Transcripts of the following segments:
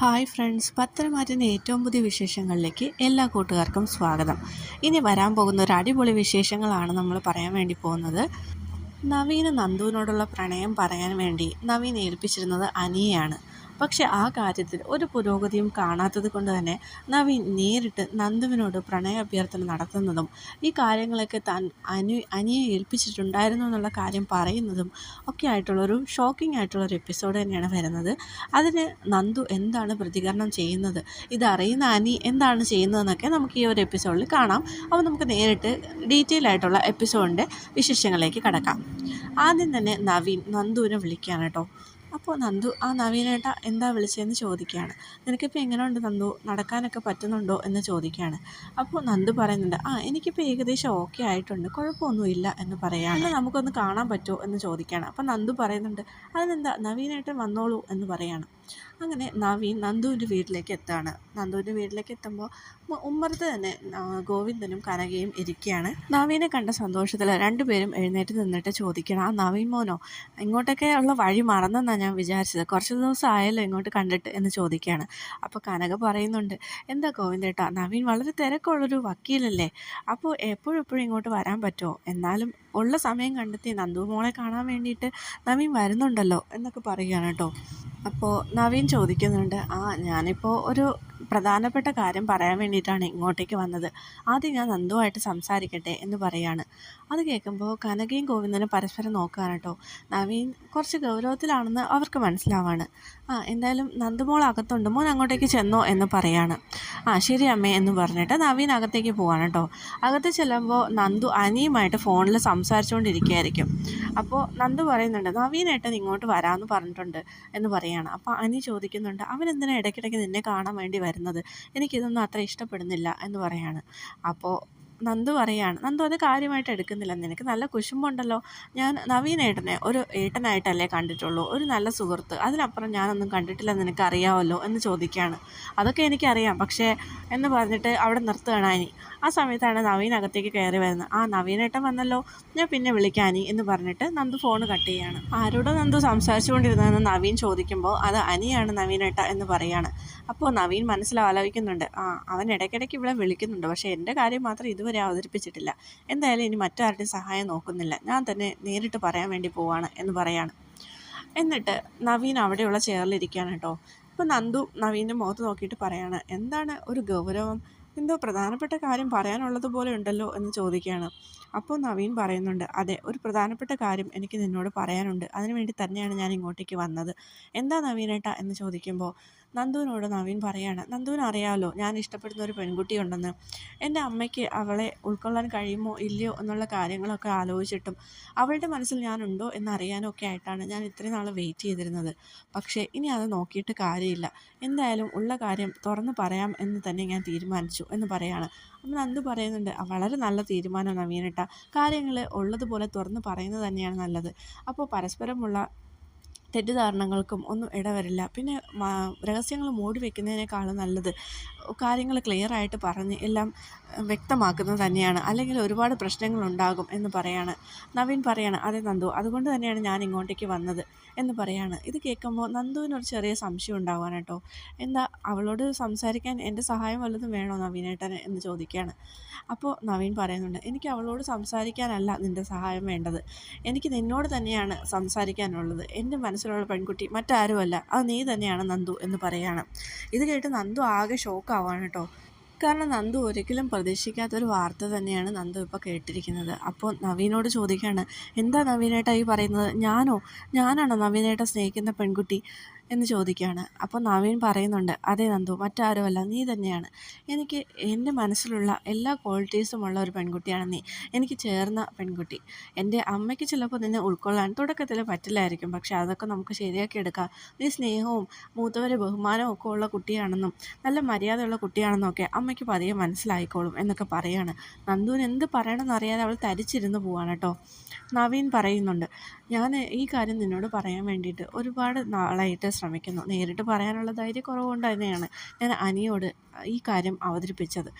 Hi friends. പത്തനംമാറ്റിന്റെ ഏറ്റവും പുതിയ വിശേഷങ്ങളിലേക്ക് എല്ലാ കൂട്ടുകാർക്കും സ്വാഗതം. ഇനി വരാൻ പോകുന്ന ഒരു അടിപൊളി വിശേഷങ്ങളാണ് നമ്മൾ പറയാൻ വേണ്ടി പോകുന്നത്. നവീന നന്ദുവിനോടുള്ള പ്രണയം പറയാൻ വേണ്ടി നവീൻ ഏൽപ്പിച്ചിരുന്നത് അനിയെയാണ്. പക്ഷെ ആ കാര്യത്തിൽ ഒരു പുരോഗതിയും കാണാത്തത് കൊണ്ട് തന്നെ നവീൻ നേരിട്ട് നന്ദുവിനോട് പ്രണയ അഭ്യർത്ഥന നടത്തുന്നതും ഈ കാര്യങ്ങളൊക്കെ താൻ അനു അനിയെ ഏൽപ്പിച്ചിട്ടുണ്ടായിരുന്നു എന്നുള്ള കാര്യം പറയുന്നതും ഒക്കെ ആയിട്ടുള്ളൊരു ഷോക്കിംഗ് ആയിട്ടുള്ളൊരു എപ്പിസോഡ് തന്നെയാണ് വരുന്നത്. അതിന് നന്ദു എന്താണ് പ്രതികരണം ചെയ്യുന്നത്? ഇതറിയുന്ന അനി എന്താണ് ചെയ്യുന്നതെന്നൊക്കെ നമുക്ക് ഈ ഒരു എപ്പിസോഡിൽ കാണാം. അപ്പോൾ നമുക്ക് നേരിട്ട് ഡീറ്റെയിൽ ആയിട്ടുള്ള എപ്പിസോഡിന്റെ വിശേഷങ്ങളിലേക്ക് കടക്കാം. ആദ്യം തന്നെ നവീൻ നന്ദുവിനെ വിളിക്കുകയാണ് കേട്ടോ. അപ്പോൾ നന്ദു ആ നവീനേട്ട എന്താ വിളിച്ചതെന്ന് ചോദിക്കുകയാണ്. നിനക്കിപ്പോൾ എങ്ങനെയുണ്ട് നന്ദു? നടക്കാനൊക്കെ പറ്റുന്നുണ്ടോ എന്ന് ചോദിക്കുകയാണ്. അപ്പോൾ നന്ദു പറയുന്നുണ്ട് ആ എനിക്കിപ്പോൾ ഏകദേശം ഓക്കെ ആയിട്ടുണ്ട്. കുഴപ്പമൊന്നുമില്ല എന്ന് പറയുകയാണ്. നമുക്കൊന്ന് കാണാൻ പറ്റുമോ? എന്ന് ചോദിക്കുകയാണ്. അപ്പോൾ നന്ദു പറയുന്നുണ്ട് അതിനെന്താ? നവീനേട്ടൻ വന്നോളൂ എന്ന് പറയാണ് അങ്ങനെ നവീൻ നന്ദുവിന്റെ വീട്ടിലേക്ക് എത്താണ്. നന്ദുവിന്റെ വീട്ടിലേക്ക് എത്തുമ്പോൾ ഉമ്മറത്ത് തന്നെ ഗോവിന്ദനും കനകയും ഇരിക്കുകയാണ് നവീനെ കണ്ട സന്തോഷത്തിൽ രണ്ടുപേരും എഴുന്നേറ്റ് നിന്നിട്ട് ചോദിക്കണം ആ നവീൻ മോനോ ഇങ്ങോട്ടൊക്കെ ഉള്ള വഴി മറന്നെന്നാണ് ഞാൻ വിചാരിച്ചത്. കുറച്ച് ദിവസം ആയല്ലോ ഇങ്ങോട്ട് കണ്ടിട്ട് എന്ന് ചോദിക്കുകയാണ്. അപ്പോൾ കനക പറയുന്നുണ്ട് എന്താ ഗോവിന്ദേട്ടാ നവീൻ വളരെ തിരക്കുള്ളൊരു വക്കീലല്ലേ? അപ്പോൾ എപ്പോഴും ഇങ്ങോട്ട് വരാൻ പറ്റുമോ? എന്നാലും ഉള്ള സമയം കണ്ടെത്തി നന്ദു മോളെ കാണാൻ വേണ്ടിയിട്ട് നവീൻ വരുന്നുണ്ടല്ലോ എന്നൊക്കെ പറയുകയാണ് കേട്ടോ. അപ്പോൾ നവീൻ ചോദിക്കുന്നുണ്ട് ആ ഞാനിപ്പോൾ ഒരു പ്രധാനപ്പെട്ട കാര്യം പറയാൻ വേണ്ടിയിട്ടാണ് ഇങ്ങോട്ടേക്ക് വന്നത്. ആദ്യം ഞാൻ നന്ദുവായിട്ട് സംസാരിക്കട്ടെ എന്ന് പറയാണ്. അത് കേൾക്കുമ്പോൾ കനകയും ഗോവിന്ദനും പരസ്പരം നോക്കുകയാണ് കേട്ടോ. നവീൻ കുറച്ച് ഗൗരവത്തിലാണെന്ന് അവർക്ക് മനസ്സിലാവാണ്. ആ എന്തായാലും നന്ദുമോൾ അകത്തുണ്ട്. മോൻ അങ്ങോട്ടേക്ക് ചെന്നോ എന്ന് പറയാണ്. ആ ശരി അമ്മേ എന്ന് പറഞ്ഞിട്ട് നവീൻ അകത്തേക്ക് പോവാണ് കേട്ടോ. അകത്ത് ചെല്ലുമ്പോൾ നന്ദു അനിയുമായിട്ട് ഫോണിൽ സംസാരിച്ചുകൊണ്ടിരിക്കുകയായിരിക്കും അപ്പോൾ നന്ദു പറയുന്നുണ്ട് നവീനേട്ടൻ ഇങ്ങോട്ട് വരാമെന്ന് പറഞ്ഞിട്ടുണ്ട് എന്ന് പറയാണ് അപ്പോൾ അനി ചോദിക്കുന്നുണ്ട് അവൻ എന്തിനാണ് ഇടയ്ക്കിടയ്ക്ക് നിന്നെ കാണാൻ വേണ്ടി വരുന്നത്? എനിക്കിതൊന്നും അത്ര ഇഷ്ടപ്പെടുന്നില്ല എന്ന് പറയാണ്. അപ്പോൾ നന്ദു പറയാണ് നന്ദു അത് കാര്യമായിട്ട് എടുക്കുന്നില്ല. നിനക്ക് നല്ല കുശുമ്പുണ്ടല്ലോ. ഞാൻ നവീൻ ഏട്ടനെ ഒരു ഏട്ടനായിട്ടല്ലേ കണ്ടിട്ടുള്ളൂ. ഒരു നല്ല സുഹൃത്ത്. അതിനപ്പുറം ഞാനൊന്നും കണ്ടിട്ടില്ല. നിനക്ക് അറിയാമല്ലോ എന്ന് ചോദിക്കുകയാണ് അതൊക്കെ എനിക്കറിയാം. പക്ഷേ എന്ന് പറഞ്ഞിട്ട് അവിടെ നിർത്തുകയാണ് അനി. ആ സമയത്താണ് നവീൻ അകത്തേക്ക് കയറി വരുന്നത്. ആ നവീനേട്ടൻ വന്നല്ലോ. ഞാൻ പിന്നെ വിളിക്കാനി എന്ന് പറഞ്ഞിട്ട് നന്ദു ഫോൺ കട്ട് ചെയ്യാണ്. ആരോടോ നന്ദു സംസാരിച്ചുകൊണ്ടിരുന്നതെന്ന് നവീൻ ചോദിക്കുമ്പോൾ അത് അനിയാണ് നവീനേട്ട എന്ന് പറയാണ്. അപ്പോൾ നവീൻ മനസ്സിലാലോചിക്കുന്നുണ്ട്. ആ അവൻ ഇടയ്ക്കിടയ്ക്ക് ഇവിടെ വിളിക്കുന്നുണ്ട്. പക്ഷേ എന്റെ കാര്യം മാത്രം ഇതുവരെ അവതരിപ്പിച്ചിട്ടില്ല. എന്തായാലും ഇനി മറ്റാരുടെയും സഹായം നോക്കുന്നില്ല. ഞാൻ തന്നെ നേരിട്ട് പറയാൻ വേണ്ടി പോവാണ് എന്ന് പറയാണ്. എന്നിട്ട് നവീൻ അവിടെയുള്ള ചെയറിലിരിക്കുകയാണ് കേട്ടോ. അപ്പോൾ നന്ദു നവീന്റെ മുഖത്ത് നോക്കിയിട്ട് പറയാണ് എന്താണ് ഒരു ഗൗരവം? എന്തോ പ്രധാനപ്പെട്ട കാര്യം പറയാനുള്ളത് പോലെ ഉണ്ടല്ലോ എന്ന് ചോദിക്കുകയാണ്. അപ്പോൾ നവീൻ പറയുന്നുണ്ട് അതെ ഒരു പ്രധാനപ്പെട്ട കാര്യം എനിക്ക് നിന്നോട് പറയാനുണ്ട്. അതിനുവേണ്ടി തന്നെയാണ് ഞാൻ ഇങ്ങോട്ടേക്ക് വന്നത്. എന്താ നവീനേട്ട എന്ന് ചോദിക്കുമ്പോൾ നന്ദുവിനോട് നവീൻ പറയാണ് നന്ദുവിന് അറിയാമല്ലോ ഞാൻ ഇഷ്ടപ്പെടുന്ന ഒരു പെൺകുട്ടിയുണ്ടെന്ന് എന്റെ അമ്മയ്ക്ക് അവളെ ഉൾക്കൊള്ളാൻ കഴിയുമോ ഇല്ലയോ എന്നുള്ള കാര്യങ്ങളൊക്കെ ആലോചിച്ചിട്ടും അവളുടെ മനസ്സിൽ ഞാനുണ്ടോ എന്നറിയാനൊക്കെ ആയിട്ടാണ് ഞാൻ ഇത്രയും നാൾ വെയിറ്റ് ചെയ്തിരുന്നത്. പക്ഷേ ഇനി അത് നോക്കിയിട്ട് കാര്യമില്ല. എന്തായാലും ഉള്ള കാര്യം തുറന്ന് പറയാം എന്ന് തന്നെ ഞാൻ തീരുമാനിച്ചു. എന്ന് പറയാണ്. അപ്പം നന്ദു പറയുന്നുണ്ട് വളരെ നല്ല തീരുമാനം നവീനട്ട. കാര്യങ്ങൾ ഉള്ളതുപോലെ തുറന്ന് പറയുന്നത് തന്നെയാണ് നല്ലത്. അപ്പോൾ പരസ്പരമുള്ള തെറ്റിദ്ധാരണകൾക്കും ഒന്നും ഇടവരില്ല. പിന്നെ രഹസ്യങ്ങൾ മൂടി വെക്കുന്നതിനേക്കാളും നല്ലത് കാര്യങ്ങൾ ക്ലിയർ ആയിട്ട് പറഞ്ഞ് എല്ലാം വ്യക്തമാക്കുന്നത് തന്നെയാണ്. അല്ലെങ്കിൽ ഒരുപാട് പ്രശ്നങ്ങളുണ്ടാകും എന്ന് പറയാണ്. നവീൻ പറയാണ് അതെ നന്ദു അതുകൊണ്ട് തന്നെയാണ് ഞാൻ ഇങ്ങോട്ടേക്ക് വന്നത് എന്ന് പറയാണ്. ഇത് കേൾക്കുമ്പോൾ നന്ദുവിനൊരു ചെറിയ സംശയം ഉണ്ടാവാൻ കേട്ടോ. എന്താ അവളോട് സംസാരിക്കാൻ എന്റെ സഹായം വല്ലതും വേണോ നവീനേട്ടന് എന്ന് ചോദിക്കുകയാണ്. അപ്പോൾ നവീൻ പറയുന്നുണ്ട് എനിക്ക് അവളോട് സംസാരിക്കാനല്ല നിന്റെ സഹായം വേണ്ടത്. എനിക്ക് നിന്നോട് തന്നെയാണ് സംസാരിക്കാനുള്ളത്. എന്റെ മനസ്സിലുള്ള പെൺകുട്ടി മറ്റാരുമല്ല. അത് നീ തന്നെയാണ് നന്ദു എന്ന് പറയാണ്. ഇത് കേട്ട് നന്ദു ആകെ ഷോക്കാവാണ് കേട്ടോ. കാരണം നന്ദു ഒരിക്കലും പ്രതീക്ഷിക്കാത്തൊരു വാർത്ത തന്നെയാണ് നന്ദു ഇപ്പോൾ കേട്ടിരിക്കുന്നത്. അപ്പോൾ നവീനോട് ചോദിക്കുകയാണ് എന്താ നവീനേട്ടാ ഈ പറയുന്നത്? ഞാനോ? ഞാനാണോ നവീനേട്ട സ്നേഹിക്കുന്ന പെൺകുട്ടി? എന്ന് ചോദിക്കുകയാണ്. അപ്പോൾ നവീൻ പറയുന്നുണ്ട് അതേ നന്ദു മറ്റാരുമല്ല നീ തന്നെയാണ്. എനിക്ക് എന്റെ മനസ്സിലുള്ള എല്ലാ ക്വാളിറ്റീസും ഉള്ള ഒരു പെൺകുട്ടിയാണ് നീ. എനിക്ക് ചേർന്ന പെൺകുട്ടി. എന്റെ അമ്മയ്ക്ക് ചിലപ്പോൾ നിന്നെ ഉൾക്കൊള്ളാൻ തുടക്കത്തിൽ പറ്റില്ലായിരിക്കും. പക്ഷെ അതൊക്കെ നമുക്ക് ശരിയാക്കി എടുക്കാം. നീ സ്നേഹവും മൂത്തവരെ ബഹുമാനവും ഒക്കെ ഉള്ള കുട്ടിയാണെന്നും നല്ല മര്യാദയുള്ള കുട്ടിയാണെന്നും ഒക്കെ അമ്മയ്ക്ക് പതിയെ മനസ്സിലായിക്കോളും എന്നൊക്കെ പറയാണ് നന്ദുവിന് എന്ത് പറയണമെന്ന് അറിയാതെ അവൾ തരിച്ചിരുന്ന് പോവാണ് കേട്ടോ. നവീൻ പറയുന്നുണ്ട് ഞാൻ ഈ കാര്യം നിന്നോട് പറയാൻ വേണ്ടിയിട്ട് ഒരുപാട് നാളായിട്ട് ശ്രമിക്കുന്നു. നേരിട്ട് പറയാനുള്ള ധൈര്യം കുറവുകൊണ്ട് തന്നെയാണ് ഞാൻ അനിയോട് ഈ കാര്യം അവതരിപ്പിച്ചത്.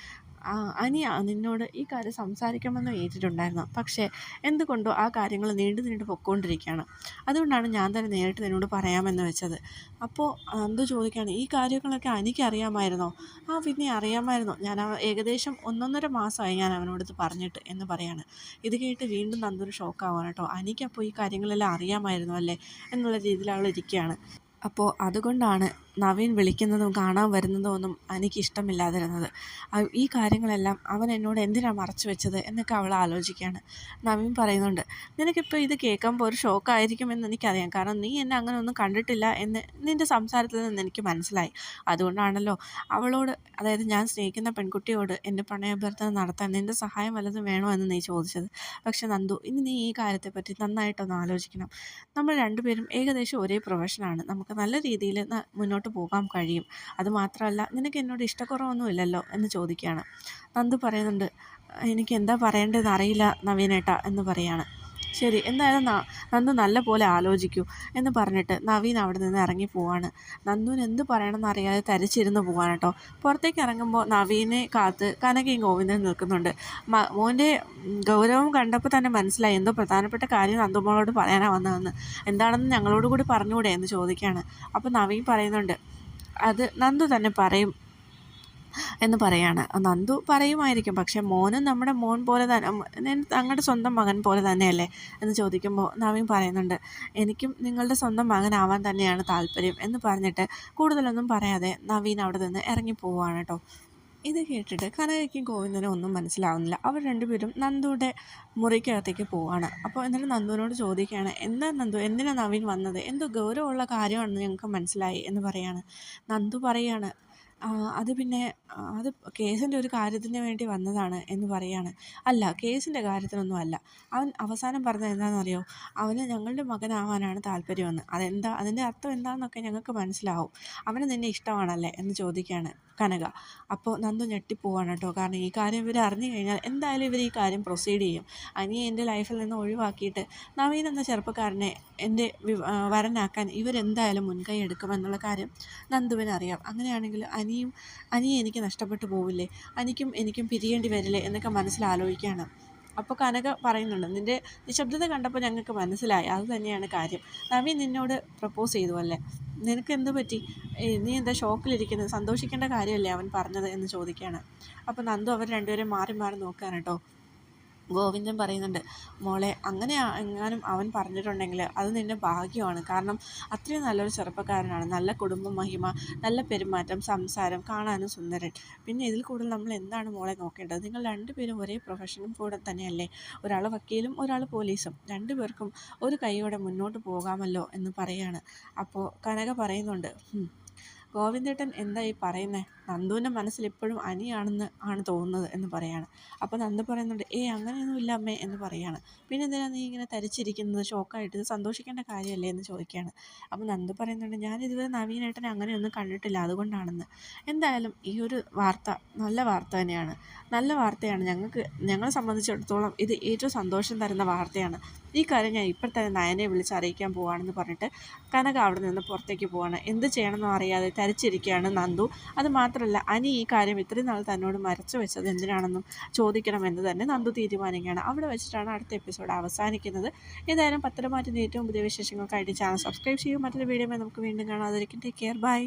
അനി നിന്നോട് ഈ കാര്യം സംസാരിക്കണമെന്ന് ഏറ്റിട്ടുണ്ടായിരുന്നു. പക്ഷേ എന്തുകൊണ്ടോ ആ കാര്യങ്ങൾ നീണ്ടു നീണ്ടു പൊക്കോണ്ടിരിക്കുകയാണ്. അതുകൊണ്ടാണ് ഞാൻ തന്നെ നേരിട്ട് നിന്നോട് പറയാമെന്ന് വെച്ചത്. അപ്പോൾ എന്ത് ചോദിക്കുകയാണ് ഈ കാര്യങ്ങളൊക്കെ അനിക്ക് അറിയാമായിരുന്നോ? ആ പിന്നെ അറിയാമായിരുന്നോ. ഞാൻ ഏകദേശം ഒന്നൊന്നര മാസമായി ഞാൻ അവനോട് പറഞ്ഞിട്ട് എന്ന് പറയാണ്. ഇത് കേട്ട് വീണ്ടും നന്ദൊരു ഷോക്കാവാണ് കേട്ടോ. അനിക്കപ്പോൾ ഈ കാര്യങ്ങളെല്ലാം അറിയാമായിരുന്നു അല്ലേ? എന്നുള്ള രീതിയിൽ അവൾ ഇരിക്കുകയാണ് അപ്പോൾ അതുകൊണ്ടാണ് നവീൻ വിളിക്കുന്നതും കാണാൻ വരുന്നതും ഒന്നും എനിക്ക് ഇഷ്ടമില്ലാതിരുന്നത് ഈ കാര്യങ്ങളെല്ലാം അവൻ എന്നോട് എന്തിനാണ് മറച്ചു വെച്ചത് എന്നൊക്കെ അവൾ ആലോചിക്കുകയാണ്. നവീൻ പറയുന്നുണ്ട് നിനക്കിപ്പോൾ ഇത് കേൾക്കുമ്പോൾ ഒരു ഷോക്കായിരിക്കുമെന്ന് എനിക്കറിയാം. കാരണം നീ എന്നെ അങ്ങനെ ഒന്നും കണ്ടിട്ടില്ല എന്ന് നിന്റെ സംസാരത്തിൽ നിന്ന് എനിക്ക് മനസ്സിലായി. അതുകൊണ്ടാണല്ലോ അവളോട് അതായത് ഞാൻ സ്നേഹിക്കുന്ന പെൺകുട്ടിയോട് എന്റെ പ്രണയാഭ്യർത്ഥന നടത്താൻ നിന്റെ സഹായം വല്ലതും വേണോ എന്ന് നീ ചോദിച്ചത്. പക്ഷെ നന്ദു ഇനി നീ ഈ കാര്യത്തെപ്പറ്റി നന്നായിട്ടൊന്ന് ആലോചിക്കണം. നമ്മൾ രണ്ടുപേരും ഏകദേശം ഒരേ പ്രൊഫഷനാണ് നമുക്ക് നല്ല രീതിയിൽ മുന്നോട്ട് പോകാൻ കഴിയും. അതുമാത്രമല്ല നിനക്ക് എന്നോട് ഇഷ്ടക്കുറവൊന്നുമില്ലല്ലോ എന്ന് ചോദിക്കുകയാണ്. നന്ദു പറയുന്നുണ്ട് എനിക്ക് എന്താ പറയേണ്ടതെന്ന് അറിയില്ല നവീനേട്ട എന്ന് പറയാണ്. ശരി എന്തായാലും നന്ദു നല്ല പോലെ ആലോചിക്കൂ എന്ന് പറഞ്ഞിട്ട് നവീൻ അവിടെ നിന്ന് ഇറങ്ങി പോവാണ്. നന്ദുവിന് എന്ത് പറയണമെന്ന് അറിയാതെ തരിച്ചിരുന്ന് പോവാണ് കേട്ടോ. പുറത്തേക്ക് ഇറങ്ങുമ്പോൾ നവീനെ കാത്ത് കനകയും ഗോവിന്ദൻ നിൽക്കുന്നുണ്ട്. മോന്റെ ഗൗരവം കണ്ടപ്പോൾ തന്നെ മനസ്സിലായി എന്തോ പ്രധാനപ്പെട്ട കാര്യം നന്ദുമോളോട് പറയാനാണ് വന്നതെന്ന്. എന്താണെന്ന് ഞങ്ങളോട് കൂടി പറഞ്ഞുകൂടെ എന്ന് ചോദിക്കുകയാണ്. അപ്പോൾ നവീൻ പറയുന്നുണ്ട് അത് നന്ദു തന്നെ പറയും. എന്ന് പറയാണ്. നന്ദു പറയുമായിരിക്കും പക്ഷേ മോനും നമ്മുടെ മോൻ പോലെ തന്നെ തങ്ങളുടെ സ്വന്തം മകൻ പോലെ തന്നെയല്ലേ? എന്ന് ചോദിക്കുമ്പോൾ നവീൻ പറയുന്നുണ്ട് എനിക്കും നിങ്ങളുടെ സ്വന്തം മകനാവാൻ തന്നെയാണ് താല്പര്യം എന്ന് പറഞ്ഞിട്ട് കൂടുതലൊന്നും പറയാതെ നവീൻ അവിടെ നിന്ന് ഇറങ്ങി പോവുകയാണ് കേട്ടോ ഇത് കേട്ടിട്ട് കനകയ്ക്കും ഗോവിന്ദനും ഒന്നും മനസ്സിലാവുന്നില്ല. അവർ രണ്ടുപേരും നന്ദുവിന്റെ മുറിക്കകത്തേക്ക് പോവാണ്. അപ്പോൾ എന്നിട്ട് നന്ദുവിനോട് ചോദിക്കുകയാണ് എന്താ നന്ദു എന്തിനാണ് നവീൻ വന്നത്? എന്തോ ഗൗരവമുള്ള കാര്യമാണെന്ന് ഞങ്ങൾക്ക് മനസ്സിലായി എന്ന് പറയാണ്. നന്ദു പറയാണ് അത് പിന്നെ അത് കേസിന്റെ ഒരു കാര്യത്തിന് വേണ്ടി വന്നതാണ് എന്ന് പറയാണ്. അല്ല കേസിന്റെ കാര്യത്തിനൊന്നും അല്ല. അവൻ അവസാനം പറഞ്ഞത് എന്താണെന്നറിയോ? അവന് ഞങ്ങളുടെ മകനാവാനാണ് താല്പര്യമെന്ന്. അതെന്താ? അതിന്റെ അർത്ഥം എന്താണെന്നൊക്കെ ഞങ്ങൾക്ക് മനസ്സിലാവും. അവന് നിന്നെ ഇഷ്ടമാണല്ലേ എന്ന് ചോദിക്കുകയാണ് കനക. അപ്പോൾ നന്ദു ഞെട്ടിപ്പോവാണ് കേട്ടോ. കാരണം ഈ കാര്യം ഇവർ അറിഞ്ഞു കഴിഞ്ഞാൽ എന്തായാലും ഇവർ ഈ കാര്യം പ്രൊസീഡ് ചെയ്യും. അനിയെ എന്റെ ലൈഫിൽ നിന്ന് ഒഴിവാക്കിയിട്ട് നവീൻ എന്ന ചെറുപ്പക്കാരനെ എന്റെ വരനാക്കാൻ ഇവരെന്തായാലും മുൻകൈ എടുക്കുമെന്നുള്ള കാര്യം നന്ദുവിനറിയാം. അങ്ങനെയാണെങ്കിൽ അനിയും അനിയെ എനിക്ക് നഷ്ടപ്പെട്ടു പോവില്ലേ? അനിക്കും എനിക്കും പിരിയേണ്ടി വരില്ലേ എന്നൊക്കെ മനസ്സിലാലോചിക്കുകയാണ്. അപ്പോൾ കനക പറയുന്നുണ്ട് നിന്റെ നിശബ്ദത കണ്ടപ്പോൾ ഞങ്ങൾക്ക് മനസ്സിലായി. അത് തന്നെയാണ് കാര്യം. നവീൻ നിന്നോട് പ്രപ്പോസ് ചെയ്തു അല്ലേ? നിനക്ക് എന്ത് പറ്റി? നീ എന്താ ഷോക്കിലിരിക്കുന്നത്? സന്തോഷിക്കേണ്ട കാര്യമല്ലേ അവൻ പറഞ്ഞത്? എന്ന് ചോദിക്കുകയാണ്. അപ്പോൾ നന്ദു അവർ രണ്ടുപേരും മാറി മാറി നോക്കുകയാണ് കേട്ടോ. ഗോവിന്ദൻ പറയുന്നുണ്ട് മോളെ അങ്ങനെ എങ്ങാനും അവൻ പറഞ്ഞിട്ടുണ്ടെങ്കിൽ അത് നിന്റെ ഭാഗ്യമാണ്. കാരണം അത്രയും നല്ലൊരു ചെറുപ്പക്കാരനാണ്. നല്ല കുടുംബ മഹിമ നല്ല പെരുമാറ്റം സംസാരം കാണാനും സുന്ദരൻ. പിന്നെ ഇതിൽ കൂടുതൽ നമ്മൾ എന്താണ് മോളെ നോക്കേണ്ടത്? നിങ്ങൾ രണ്ടുപേരും ഒരേ പ്രൊഫഷനും കൂടെ തന്നെയല്ലേ? ഒരാൾ വക്കീലും ഒരാൾ പോലീസും. രണ്ടുപേർക്കും ഒരു കൈയോടെ മുന്നോട്ട് പോകാമല്ലോ എന്ന് പറയാണ്. അപ്പോൾ കനക പറയുന്നുണ്ട് ഗോവിന്ദേട്ടൻ എന്താ ഈ പറയുന്നത് നന്ദുവിന്റെ മനസ്സിൽ ഇപ്പോഴും അനിയാണെന്ന് ആണ് തോന്നുന്നത് എന്ന് പറയാണ്. അപ്പോൾ നന്ദു പറയുന്നുണ്ട് ഏ അങ്ങനെയൊന്നും ഇല്ല അമ്മേ എന്ന് പറയാണ്. പിന്നെ എന്തിനാണ് നീ ഇങ്ങനെ തരിച്ചിരിക്കുന്നത്? ഷോക്കായിട്ട് സന്തോഷിക്കേണ്ട കാര്യമല്ലേ? എന്ന് ചോദിക്കുകയാണ്. അപ്പോൾ നന്ദു പറയുന്നുണ്ട് ഞാൻ ഇതുവരെ നവീനേട്ടനെ അങ്ങനെയൊന്നും കണ്ടിട്ടില്ല അതുകൊണ്ടാണെന്ന്. എന്തായാലും ഈ ഒരു വാർത്ത നല്ല വാർത്ത തന്നെയാണ്. നല്ല വാർത്തയാണ്. ഞങ്ങൾക്ക് ഞങ്ങളെ സംബന്ധിച്ചിടത്തോളം ഇത് ഏറ്റവും സന്തോഷം തരുന്ന വാർത്തയാണ്. ഈ കാര്യം ഞാൻ ഇപ്പോൾ തന്നെ നയനെ വിളിച്ച് അറിയിക്കാൻ പോവാണെന്ന് പറഞ്ഞിട്ട് കനക അവിടെ നിന്ന് പുറത്തേക്ക് പോവാണ്. എന്ത് ചെയ്യണമെന്നും അറിയാതെ തരിച്ചിരിക്കുകയാണ് നന്ദു. അത് മാത്രമല്ല അനി ഈ കാര്യം ഇത്രയും നാൾ തന്നോട് മരച്ചു വെച്ചത് എന്തിനാണെന്നും ചോദിക്കണമെന്ന് തന്നെ നന്ദു തീരുമാനിക്കുകയാണ്. അവിടെ വെച്ചിട്ടാണ് അടുത്ത എപ്പിസോഡ് അവസാനിക്കുന്നത്. ഏതായാലും പത്രമാറ്റിന്റെ ഏറ്റവും പുതിയ വിശേഷങ്ങൾക്കായിട്ട് ചാനൽ സബ്സ്ക്രൈബ് ചെയ്യും. മറ്റൊരു വീഡിയോ നമുക്ക് വീണ്ടും കാണാതിരിക്കും. Take care bye